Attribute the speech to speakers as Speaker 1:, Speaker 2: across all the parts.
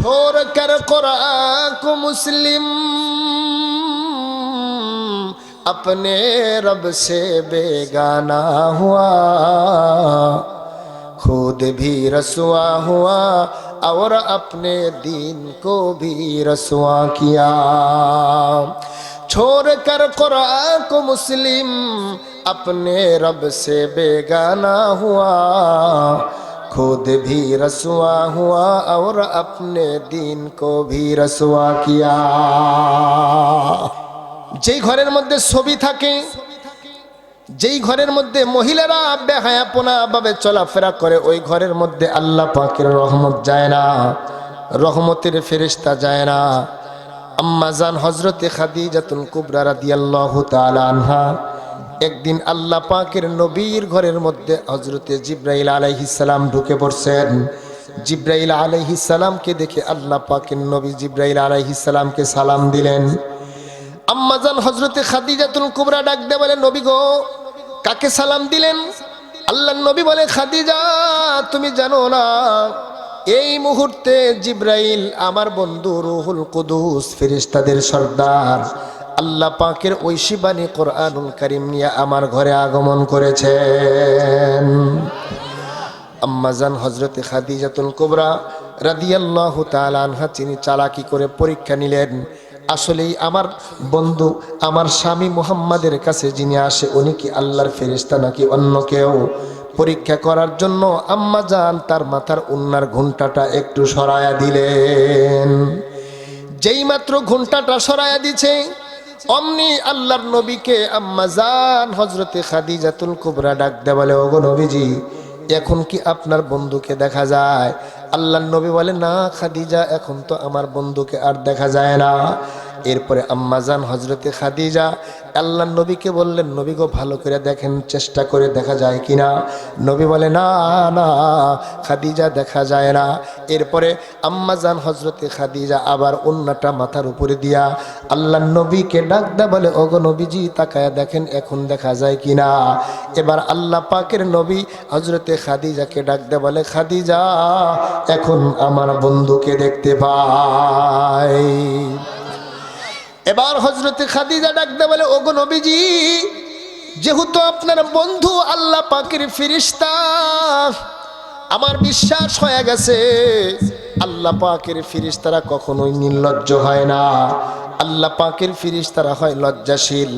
Speaker 1: چھوڑ کر قرآن کو مسلم اپنے رب سے بیگانہ ہوا، خود بھی رسوا ہوا اور اپنے دین کو بھی رسوا کیا۔ چھوڑ کر قرآن کو مسلم اپنے رب سے بیگانہ ہوا खुद भी रसुआ हुआ और अपने दीन को भी रसुआ किया যেই ঘরের মধ্যে ছবি থাকে যেই ঘরের মধ্যে মহিলারা বেহায়াপনা ভাবে চলাফেরা করে ওই ঘরের মধ্যে আল্লাহ পাকের রহমত যায় না রহমতের ফেরিস্তা যায় না আম্মাজান হজরতে খাদিজাতুল কুবরা রাদিয়াল্লাহু তাআলা আনহা একদিন আল্লাহ পাকের নবীর ঘরের মধ্যে হজরতে জিব্রাইল আলাইহিস সালাম ঢুকে পড়ছেন। জিব্রাইল আলাইহিস সালামকে দেখে আল্লাহ পাকের নবী জিব্রাইল আলাইহিস সালামকে সালাম দিলেন। আম্মাজান হজরতে খাদিজাতুল কুবরা ডাক দে বলে, নবী গো, কাকে সালাম দিলেন? আল্লাহ নবী বলে, খাদিজা, তুমি জানো না, এই মুহূর্তে জিব্রাইল আমার বন্ধু রুহুল কুদুস, ফেরেশতাদের সর্দার। আল্লাহ পাকের ঐশী বাণী কোরআনুল করিম নিয়ে আমার ঘরে আগমন করেছেন। আম্মাজান হজরতে খাদিজাতুল কুবরা রাদিয়াল্লাহু তাআলা আনহা, তিনি চালাকি করে পরীক্ষা নিলেন। আসলেই আমার বন্ধু, আমার স্বামী মুহাম্মাদের কাছে যিনি আসে, উনি কি আল্লাহর ফেরিস্তা নাকি অন্য কেউ? পরীক্ষা করার জন্য আম্মা যান তার মাথার উন্নার ঘুমটাটা একটু সরায়া দিলেন। যেই মাত্র ঘুমটাটা সরায়া দিছে অমনি আল্লাহর নবীকে আম্মাজান হজরতে খাদিজাতুল কুবরা ডাক দে বলে, ওগো নবীজি, এখন কি আপনার বন্ধুকে দেখা যায়? আল্লাহ নবী বলে, না খাদিজা, এখন তো আমার বন্ধুকে আর দেখা যায় না। এরপরে আম্মাজান হজরতে খাদিজা, আল্লাহ নবীকে বললেন, নবী গো, ভালো করে দেখেন, চেষ্টা করে দেখা যায় কি না? নবী বলে, না না, খাদিজা দেখা যায় না। এরপরে আম্মাজান হজরতে খাদিজা আবার অন্যটা মাথার উপরে দিয়া আল্লাহ নবীকে ডাক দা বলে, ওগো নবীজি, তাকায়া দেখেন, এখন দেখা যায় কি না? এবার আল্লাহ পাকের নবী হজরতে খাদিজাকে ডাক দে বলে, খাদিজা, এখন আমার বন্ধুকে দেখতে পাই। এবার হজরতে খাদিজা ডাকতে বলে, ওগো নবীজি, যেহেতু আপনার বন্ধু আল্লাহ পাকের ফিরিস্তা আমার বিশ্বাস হয়ে গেছে, আল্লাহ পাকের ফিরিস্তারা কখনোই নির্লজ্জ হয় না। আল্লাহ পাকের ফিরিস্তারা হয় লজ্জাশীল।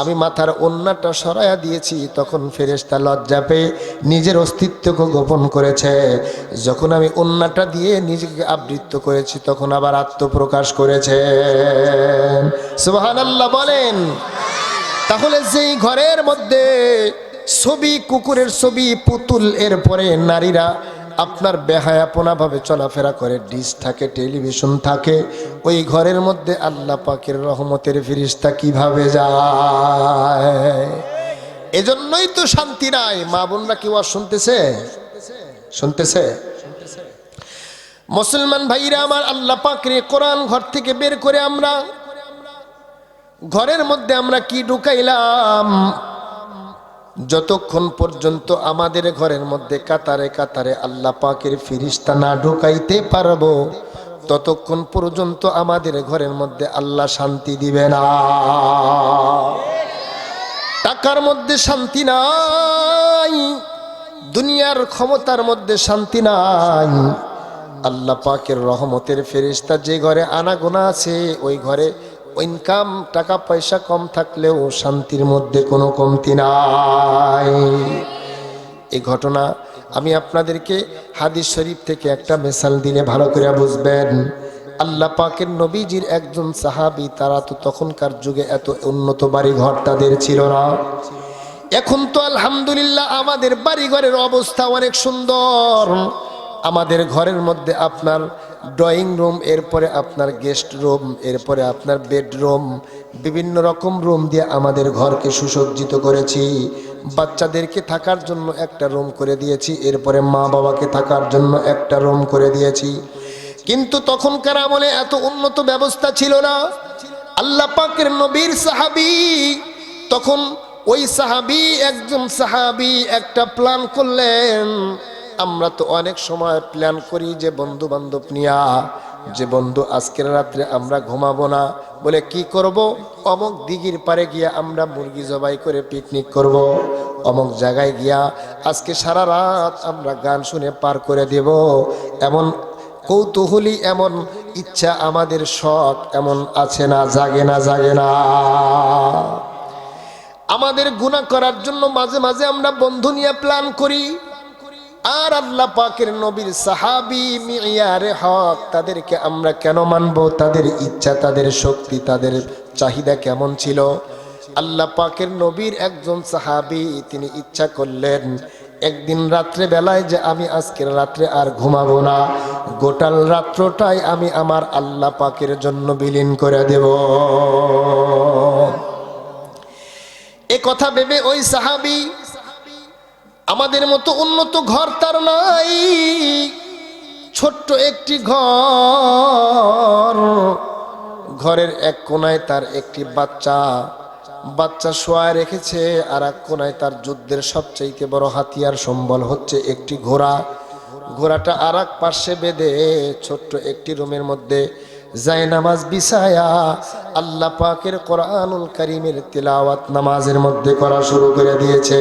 Speaker 1: আমি মাথার অন্যটা সরাইয়া দিয়েছি, তখন ফেরেস্তা লজ্জা পেয়ে নিজের অস্তিত্বকে গোপন করেছে। যখন আমি অন্যটা দিয়ে নিজেকে আবৃত্ত করেছি, তখন আবার আত্মপ্রকাশ করেছে। সুবাহান আল্লাহ বলেন। তাহলে যেই ঘরের মধ্যে ছবি, কুকুরের ছবি, পুতুল, এরপরে নারীরা আপনার বেহায়াপনাভাবে চলাফেরা করে, ডিস থাকে, টেলিভিশন থাকে, ওই ঘরের মধ্যে আল্লাহ পাকের রহমতের ফিরিস্তা কীভাবে যায়? এজন্যই তো শান্তি নাই। মা বোনরা কেউ আর শুনতেছে? শুনতেছে? মুসলমান ভাইরা, আমার আল্লাহ পাকরে কোরআন ঘর থেকে বের করে আমরা, ঘরের মধ্যে আমরা কি ঢুকাইলাম? যতক্ষণ পর্যন্ত আমাদের ঘরের মধ্যে কাতারে কাতারে আল্লাহ পাকের ফিরিস্তা না ঢুকাইতে পারব, ততক্ষণ পর্যন্ত আমাদের ঘরের মধ্যে আল্লাহ শান্তি দিবে না। টাকার মধ্যে শান্তি নাই, দুনিয়ার ক্ষমতার মধ্যে শান্তি নাই। আল্লাহ পাকের রহমতের ফেরিস্তা যে ঘরে আনাগোনা আছে, ওই ঘরে ইনকাম টাকা পয়সা কম থাকলেও শান্তির মধ্যে কোনো কমতি নাই। এই ঘটনা আমি আপনাদেরকে হাদিস শরীফ থেকে একটা মেসাল দিলে ভালো করে বুঝবেন। আল্লাহ পাকের নবীজির একজন সাহাবি, তারা তো তখনকার যুগে এত উন্নত বাড়ি ঘর তাদের ছিল না। এখন তো আলহামদুলিল্লাহ আমাদের বাড়িঘরের অবস্থা অনেক সুন্দর। আমাদের ঘরের মধ্যে আপনার ড্রয়িং রুম এরপরে আপনার গেস্ট রুম এরপরে আপনার বেডরুম বিভিন্ন রকম রুম দিয়ে আমাদের ঘরকে সুসজ্জিত করেছি। বাচ্চাদেরকে থাকার জন্য একটা রুম করে দিয়েছি, এরপরে মা বাবাকে থাকার জন্য একটা রুম করে দিয়েছি। কিন্তু তখনকার আমলে এত উন্নত ব্যবস্থা ছিল না। আল্লাহ পাকের নবীর সাহাবি তখন ওই সাহাবি একজন সাহাবি একটা প্ল্যান করলেন আমরা তো অনেক সময় প্ল্যান করি যে বন্ধু বান্ধব নিয়া, যে বন্ধু আজকের রাত্রে আমরা ঘুমাবো না, বলে কি করব? অমক দিঘির পারে গিয়া আমরা মুরগি জবাই করে পিকনিক করব। অমক জায়গায় গিয়া আজকে সারা রাত আমরা গান শুনে পার করে দেব। এমন কৌতূহলী, এমন ইচ্ছা আমাদের শখ, এমন আছে না, জাগে না জাগে না। আমাদের গুণা করার জন্য মাঝে মাঝে আমরা বন্ধু নিয়ে প্ল্যান করি। আর আল্লাহ পাকের নবীর সাহাবি মিয়ারে হক, তাদেরকে আমরা কেন মানবো? তাদের ইচ্ছা, তাদের শক্তি, তাদের চাহিদা কেমন ছিল? আল্লাহ পাকের নবীর একজন সাহাবি, তিনি ইচ্ছা করলেন, একদিন রাত্রে বেলায় যে আমি আজকের রাত্রে আর ঘুমাবো না, গোটাল রাত্রটাই আমি আমার আল্লাহ পাকের জন্য বিলীন করে দেব। এ কথা ভেবে ওই সাহাবি আমাদের মতো উন্নত ঘর তার নাই। ছোট্ট একটি ঘর। ঘরের এক কোনায় তার একটি বাচ্চা। বাচ্চা শোয়ায় রেখেছে, আর এক কোনায় তার যুদ্ধের সবচাইতে বড় হাতিয়ার সম্বল হচ্ছে একটি ঘোড়া। ঘোড়াটা আর এক পার্শ্বে বেঁধে ছোট্ট একটি রুমের মধ্যে যায় নামাজ বিছায়া আল্লাহ পাকের কোরআনুল করিমের তিলাওয়াত নামাজের মধ্যে করা শুরু করে দিয়েছে।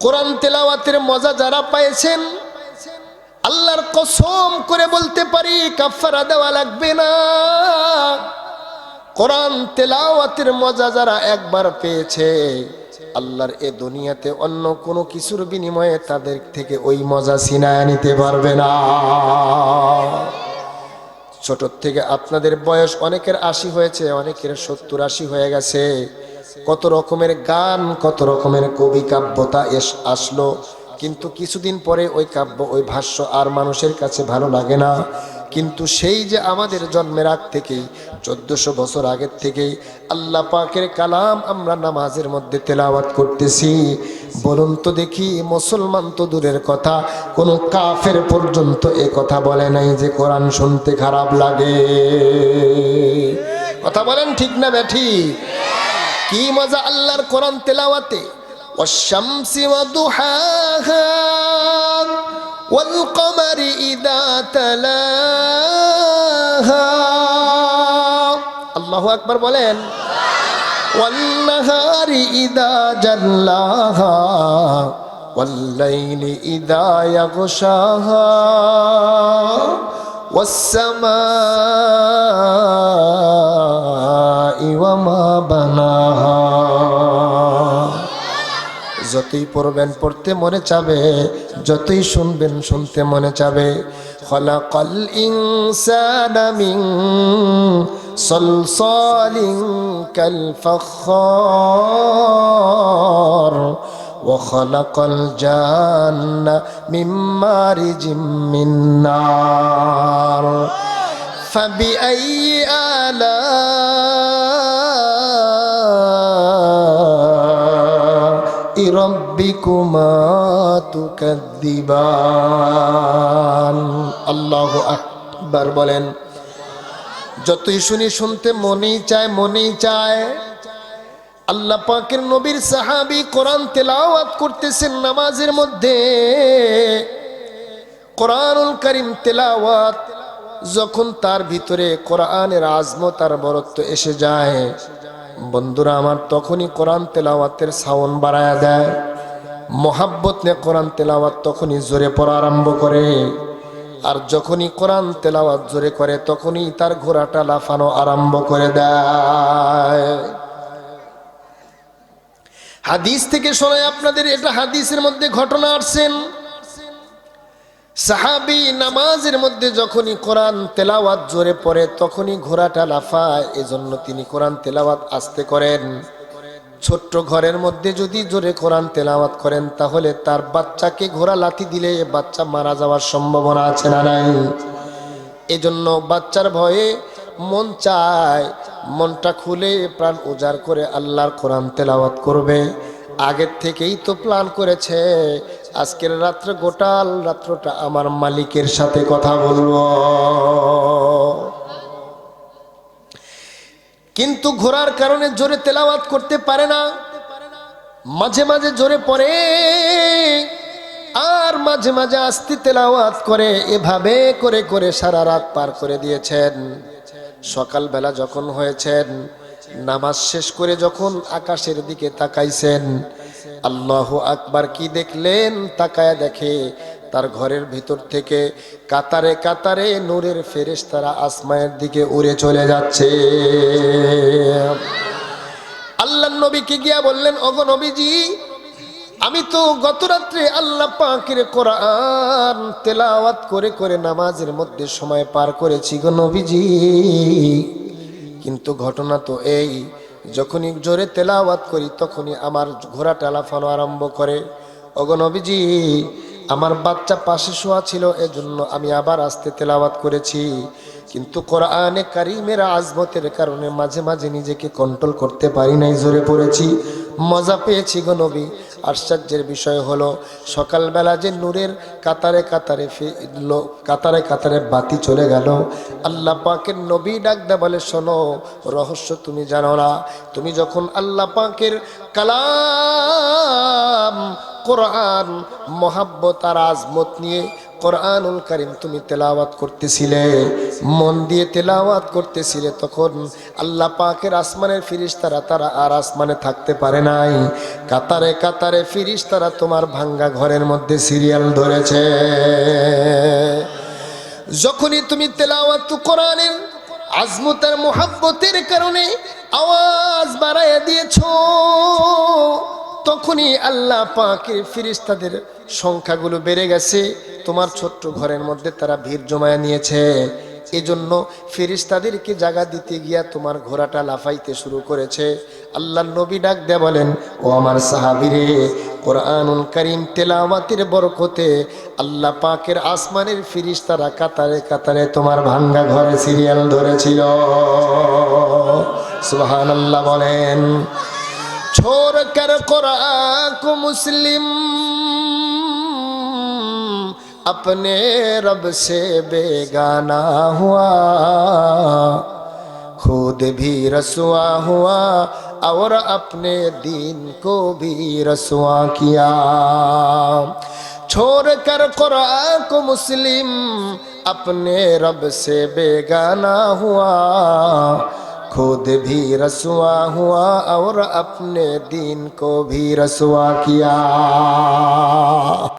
Speaker 1: কোরআন তেলাওয়াতের মজা যারা পাইছেন, আল্লাহর কসম করে বলতে পারি কাফারা দেওয়া লাগবে না। কোরআন তেলাওয়াতের মজা যারা একবার পেয়েছে আল্লাহর এ দুনিয়াতে অন্য কোনো কিছুর বিনিময়ে তাদের থেকে ওই মজা ছিনায় নিতে পারবে না। ছোট থেকে আপনাদের বয়স অনেকের আশি হয়েছে, অনেকের সত্তর আশি হয়ে গেছে। কত রকমের গান, কত রকমের কবি কাব্যতা এস আসলো। কিন্তু কিছুদিন পরে ওই কাব্য, ওই ভাষ্য আর মানুষের কাছে ভালো লাগে না। কিন্তু সেই যে আমাদের জন্মের আগ থেকেই, চোদ্দশো বছর আগের থেকেই আল্লাহ পাকের কালাম আমরা নামাজের মধ্যে তেলাওয়াত করতেছি। বলুন তো দেখি, মুসলমান তো দূরের কথা, কোনো কাফের পর্যন্ত এ কথা বলে নাই যে কোরআন শুনতে খারাপ লাগে। কথা বলেন ঠিক না ব্যাঠি? কি মজা আল্লাহর কোরআন তেলাওয়াতে? অশ্যামসি মধু হা والقمر إذا تلاها الله أكبر বলেন والنهار إذا جلاها والليل إذا يغشاها والسماء وما بناها যতই পড়বেন পড়তে মনে চাবে যতই শুনবেন শুনতে মনে চাবে খলাকাল ইনসানা মিন সলসালিন কাল ফখার وخلق الجان من مارج من نار فبأي آلاء ربكما تكذبان الله أكبر বলেন যতই শুনি শুনতে মনেই চায় মনেই চায় আল্লাহ পাকের নবীর সাহাবি কোরআন তেলাওয়াত করতেছেন নামাজের মধ্যে কোরআনুল করিম তেলাওয়াত যখন তার ভিতরে কোরআনের আজমত আর বরত্ব এসে যায় বন্ধুরা আমার তখনই কোরআন তেলাওয়াতের সাউন্ড বাড়ায়া দেয় মোহাব্বত নিয়ে কোরআন তেলাওয়াত তখনই জোরে পড়া আরম্ভ করে। আর যখনই কোরআন তেলাওয়াত জোরে করে, তখনই তার ঘোড়াটা লাফানো আরম্ভ করে দেয়। হাদিস থেকে শোনায় আপনাদের, এটা হাদিসের মধ্যে ঘটনা আসছেন সাহাবি নামাজের মধ্যে যখনই কোরআন তেলাওয়াত জোরে পড়ে, তখনই ঘোড়াটা লাফায়। এজন্য তিনি কোরআন তেলাওয়াত আসতে করেন। ছোট্ট ঘরের মধ্যে যদি জোরে কোরআন তেলাওয়াত করেন, তাহলে তার বাচ্চাকে ঘোড়া লাথি দিলে বাচ্চা মারা যাওয়ার সম্ভাবনা আছে না নাই? এজন্য বাচ্চার ভয়ে মন চায়, মনটা খুলে প্রাণ উজাড় করে আল্লাহর কোরআন তেলাওয়াত করবে। আগের থেকেই তো প্ল্যান করেছে, আজকের রাত্রে গোটাল রাত্রটা আমার মালিকের সাথে কথা বলব। কিন্তু ঘোরার কারণে জোরে তেলাওয়াত করতে পারে না। মাঝে মাঝে জোরে পড়ে, আর মাঝে মাঝে আস্তি তেলাওয়াত করে, এভাবে করে করে সারা রাত পার করে দিয়েছেন। সকালবেলা যখন হয়েছেন, নামাজ শেষ করে যখন আকাশের দিকে তাকাইছেন, আল্লাহ আকবার কি দেখলেন? তাকায় দেখে তার ঘরের ভিতর থেকে কাতারে কাতারে নূরের ফেরেশ তারা আসমায়ের দিকে উড়ে চলে যাচ্ছে। আল্লাহ নবীকে গিয়া বললেন অগ নবীজি, আমি তো গত রাত্রে আল্লাহ পাকের কোরআন তেলাওয়াত করে করে নামাজের মধ্যে সময় পার করেছি গো নবীজি। কিন্তু ঘটনা তো এই, যখনই জোরে তেলাওয়াত করি তখনই আমার ঘোড়াটা লাফানো আরম্ভ করে। ওগো নবীজি আমার বাচ্চা পাশে শোয়া ছিল, এজন্য আমি আবার আসতে তেলাওয়াত করেছি। কিন্তু কোরআনে কারিমের আজমতের কারণে মাঝে মাঝে নিজেকে কন্ট্রোল করতে পারি নাই, জোরে পড়েছি। মজা পেয়েছি গো নবী। আশ্চর্যের বিষয় হলো, সকালবেলা যে নূরের কাতারে কাতারে ফি- কাতারে কাতারে বাতি চলে গেল, আল্লাহ পাকের নবী ডাকদা বলে, শোনো, রহস্য তুমি জানো না। তুমি যখন আল্লাহ পাকের কালাম কোরআন, মহাব্বত আর আজমত নিয়ে কোরআনুল কারিম তুমি তেলাওয়াত করতেছিলে। মন দিয়ে তেলাওয়াত করতেছিলে, তখন আল্লাহ পাকের আসমানের ফিরিস্তারা তারা আর আসমানে থাকতে পারে নাই। কাতারে কাতারে ফিরিস্তারা তোমার ভাঙ্গা ঘরের মধ্যে সিরিয়াল ধরেছে। যখনই তুমি তেলাওয়াত কোরআনের আজমতার মোহাব্বতের কারণে আওয়াজ বাড়াইয়া দিয়েছ তখনই আল্লাহ পাকের ফিরিস্তাদের সংখ্যাগুলো বেড়ে গেছে। তোমার ছোট্ট ঘরের মধ্যে তারা ভিড় জমায়া নিয়েছে। এজন্য ফিরিস্তাদেরকে জায়গা দিতে গিয়া তোমার ঘোড়াটা লাফাইতে শুরু করেছে। আল্লাহ নবী ডাক দেয়া বলেন, ও আমার সাহাবিরে, কোরআনুল করিম তেলাওয়াতের বরকতে আল্লাহ পাকের আসমানের ফিরিস্তারা কাতারে কাতারে তোমার ভাঙ্গা ঘরে সিরিয়াল ধরেছিল। সুবহানাল্লাহ বলেন। چھوڑ کر قرآن کو مسلم اپنے رب سے بیگانہ ہوا، خود بھی رسوا ہوا اور اپنے دین کو بھی رسوا کیا۔ چھوڑ کر قرآن کو مسلم اپنے رب سے بیگانہ ہوا خود بھی رسوا ہوا اور اپنے دین کو بھی رسوا کیا۔